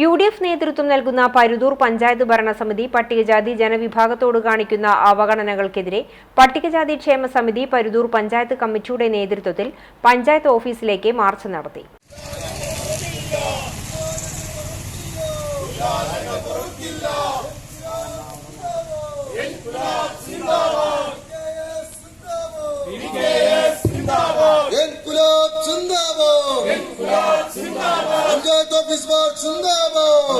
U D F നേതൃത്വം നൽകുന്ന പരുതൂർ പഞ്ചായത്ത് ഭരണസമിതി പട്ടികജാതി ജനവിഭാഗത്തോട് കാണിക്കുന്ന അവഗണനകൾക്കെതിരെ പട്ടികജാതി ക്ഷേമ സമിതി പരുതൂർ പഞ്ചായത്ത് കമ്മിറ്റിയുടെ നേതൃത്വത്തിൽ പഞ്ചായത്ത് ഓഫീസിലേക്ക് മാർച്ച് നടത്തി. ഓഫീസ് സിന്ദാബാദ്.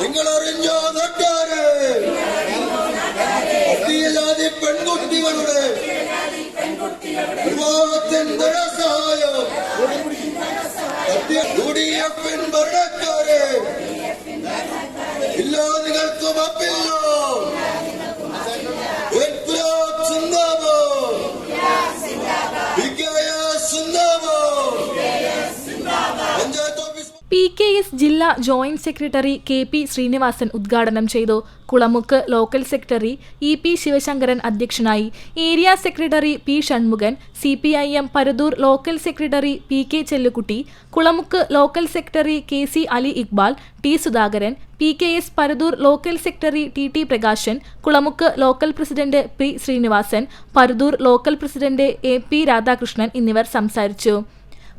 നിങ്ങൾ അറിഞ്ഞോ നട്ടാര് പട്ടികജാതി പെൺകുട്ടികളുടെ വിവാഹത്തിന്റെ സഹായം യു ഡി എഫിൻ ഭരണക്കാര്. ഇല്ല നിങ്ങൾക്ക് മാപ്പില്ല പി കെ എസ് ജില്ലാ joint secretary K P Srinivasan ഉദ്ഘാടനം ചെയ്തു. Kulamukku local secretary E P Sivasankaran അധ്യക്ഷനായി. Area secretary P Shanmukhan C P I M Parathur local secretary P K Chellukutty Kulamukku local secretary K C Ali Iqbal T Sudhakaran P K S Parathur local secretary T T Prakashan Kulamukku local president P Srinivasan Parathur local president A P Radhakrishnan എന്നിവർ സംസാരിച്ചു.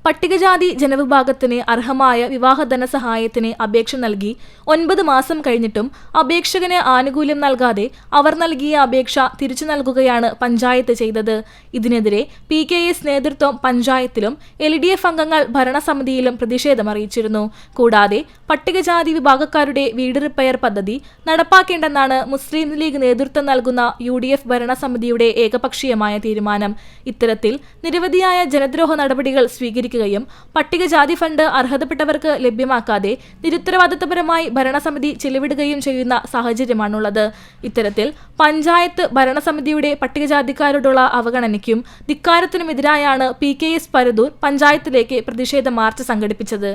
പട്ടികജാതി ജനവിഭാഗത്തിന് അർഹമായ വിവാഹ ധനസഹായത്തിന് അപേക്ഷ നൽകി ഒൻപത് മാസം കഴിഞ്ഞിട്ടും അപേക്ഷകന് ആനുകൂല്യം നൽകാതെ അവർ നൽകിയ അപേക്ഷ തിരിച്ചു നൽകുകയാണ് പഞ്ചായത്ത് ചെയ്തത്. ഇതിനെതിരെ പി കെ എസ് നേതൃത്വം പഞ്ചായത്തിലും എൽ ഡി എഫ് അംഗങ്ങൾ ഭരണസമിതിയിലും പ്രതിഷേധമറിയിച്ചിരുന്നു. കൂടാതെ പട്ടികജാതി വിഭാഗക്കാരുടെ വീട് റിപ്പയർ പദ്ധതി നടപ്പാക്കേണ്ടെന്നാണ് മുസ്ലിം ലീഗ് നേതൃത്വം നൽകുന്ന യു ഡി എഫ് ഭരണസമിതിയുടെ ഏകപക്ഷീയമായ തീരുമാനം. ഇത്തരത്തിൽ നിരവധിയായ ജനദ്രോഹ നടപടികൾ സ്വീകരിക്കുകയും പട്ടികജാതി ഫണ്ട് അർഹതപ്പെട്ടവർക്ക് ലഭ്യമാക്കാതെ നിരുത്തരവാദിത്തപരമായി ഭരണസമിതി ചെലവിടുകയും ചെയ്യുന്ന സാഹചര്യമാണുള്ളത്. ഇത്തരത്തിൽ പഞ്ചായത്ത് ഭരണസമിതിയുടെ പട്ടികജാതിക്കാരോടുള്ള അവഗണനയ്ക്കും ധിക്കാരത്തിനുമെതിരായാണ് പി കെ എസ് പരദൂർ പഞ്ചായത്തിലേക്ക് പ്രതിഷേധ മാർച്ച് സംഘടിപ്പിച്ചത്.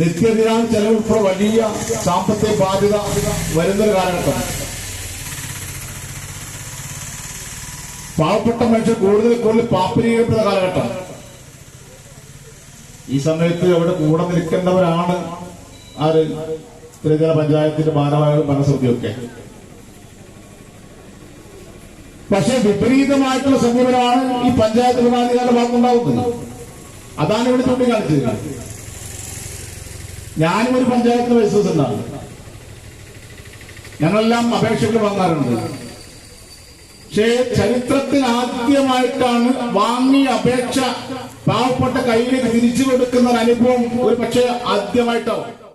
നിത്യദിന ചെലവുൾപ്പെടെ വലിയ സാമ്പത്തിക ബാധ്യത വരുന്നൊരു കാലഘട്ടം. പാവപ്പെട്ട മനുഷ്യർ കൂടുതൽ കൂടുതൽ പാപ്പരീകപ്പെടുന്ന കാലഘട്ടം. ഈ സമയത്ത് അവിടെ കൂടെ നിൽക്കേണ്ടവരാണ് ആര്? ത്രിതല പഞ്ചായത്തിന്റെ ഭാരവാഹികളും മനസ്സൃതിയൊക്കെ പക്ഷെ വിപരീതമായിട്ടുള്ള സമീപനമാണ് ഈ പഞ്ചായത്ത് ഭരണാധികാരിയുടെ ഭാഗത്തുണ്ടാകുന്നത് അതാണ് ഇവിടെ ചൂണ്ടിക്കാണിച്ചത്. ഞാനും ഒരു പഞ്ചായത്തിന്റെ വൈസ് പ്രസിഡന്റാണ്. ഞങ്ങളെല്ലാം അപേക്ഷകൾ വാങ്ങാറുണ്ട്. പക്ഷേ ചരിത്രത്തിൽ ആദ്യമായിട്ടാണ് വാങ്ങിയ അപേക്ഷ പാവപ്പെട്ട കയ്യിലേക്ക് തിരിച്ചു കൊടുക്കുന്ന ഒരു അനുഭവം ഒരു പക്ഷേ ആദ്യമായിട്ടാവും.